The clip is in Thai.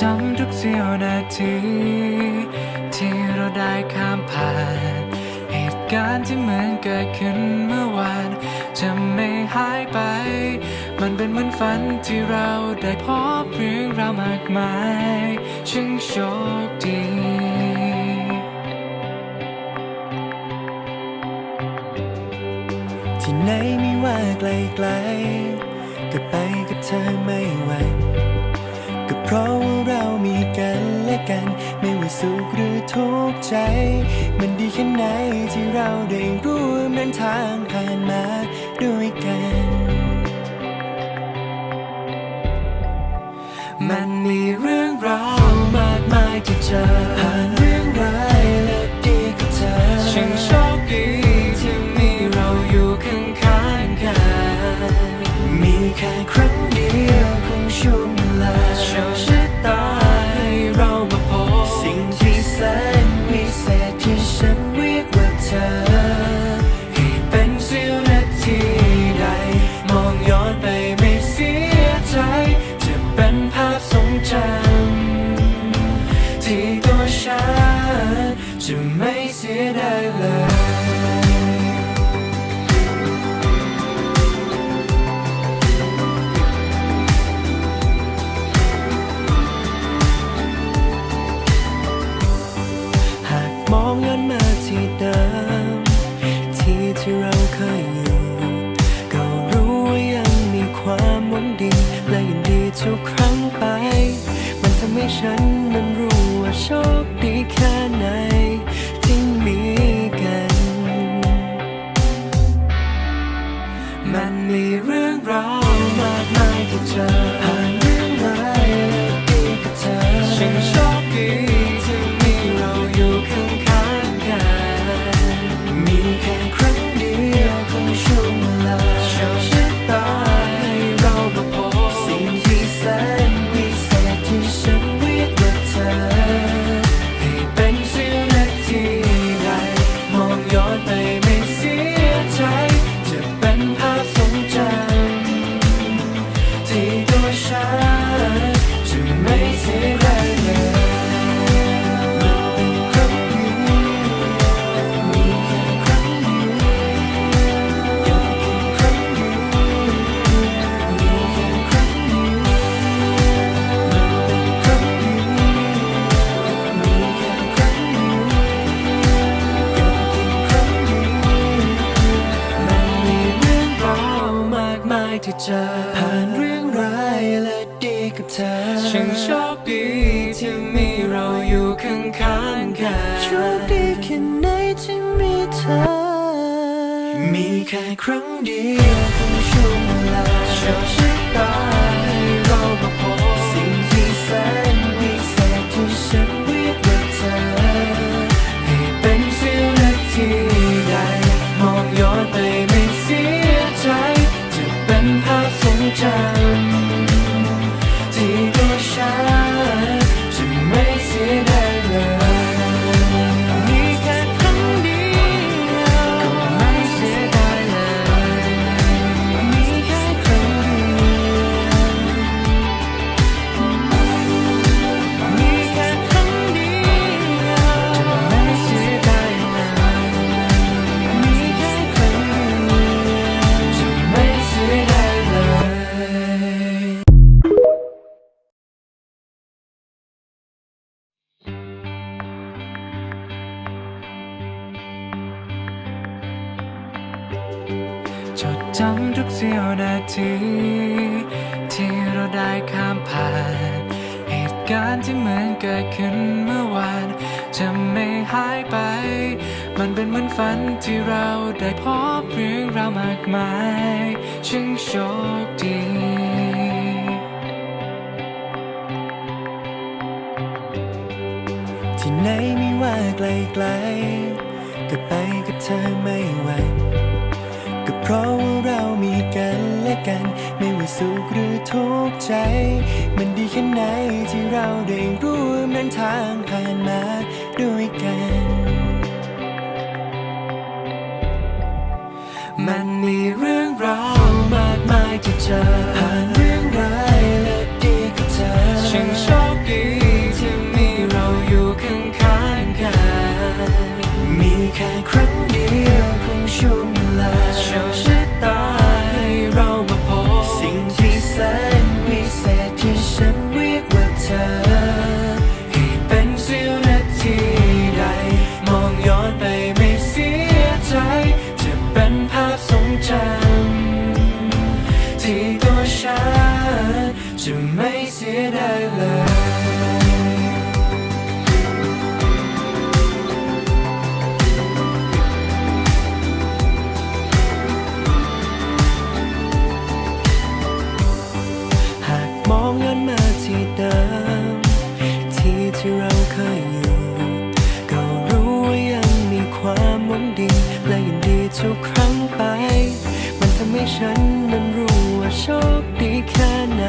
จำทุกเสี้ยวนาที ที่เราได้ข้ามผ่าน เหตุการณ์ที่เหมือนเกิดขึ้นเมื่อวาน จะไม่หายไป มันเป็นเหมือนฝันที่เราได้พบเรื่องราวมากมายช่างโชคดีที่ไหนไม่ว่าไกลๆก็ไปกับเธอไม่ไหว เรามีกันและกัน ไม่ว่าสุขหรือทุกข์ใจ มันดีแค่ไหนที่เราได้ร่วมเดินทางผ่านมาด้วยกัน มันมีเรื่องราวมากมายที่เจอ ที่ที่เราเคย เรื่องราวมากมายที่เจอผ่าน เธอช่างโชคดีที่มีเราอยู่ข้างๆกันโชคดีแค่ไหนที่มีเธอ มีแค่ครั้งเดียวของช่วงเวลาโชคชะตาให้เรามาพบสิ่งที่แสนวิเศษที่ฉันเรียกว่าเธอ ให้เป็นเสี้ยวนาทีใดมองย้อนไป จำทุกเสี้ยวนาที ที่เราได้ข้ามผ่าน เหตุการณ์ที่เหมือนเกิดขึ้นเมื่อวาน จะไม่หายไป มันเป็นเหมือนฝันที่เราได้พบเรื่องราวมากมายช่างโชคดีที่ไหนไม่ว่าไกลๆก็ไปกับเธอไม่ไหว ทุกใจ มันดีแค่ไหนที่เราได้ร่วมเดินทางผ่านมาด้วยกัน มันมีเรื่องราวมากมายที่เจอผ่านเรื่องร้ายและดีกับเธอฉันโชคดีที่มีเราอยู่ข้างๆกัน มีแค่ครั้ง ไม่เสียดายเลยหากมองย้อนมาที่เดิม ที่ที่เราเคยอยู่ ก็รู้ว่ายังมีความหวังดี และยินดีทุกครั้งไป มันทำให้ฉันนั้นรู้ว่าโชคดีแค่ไหน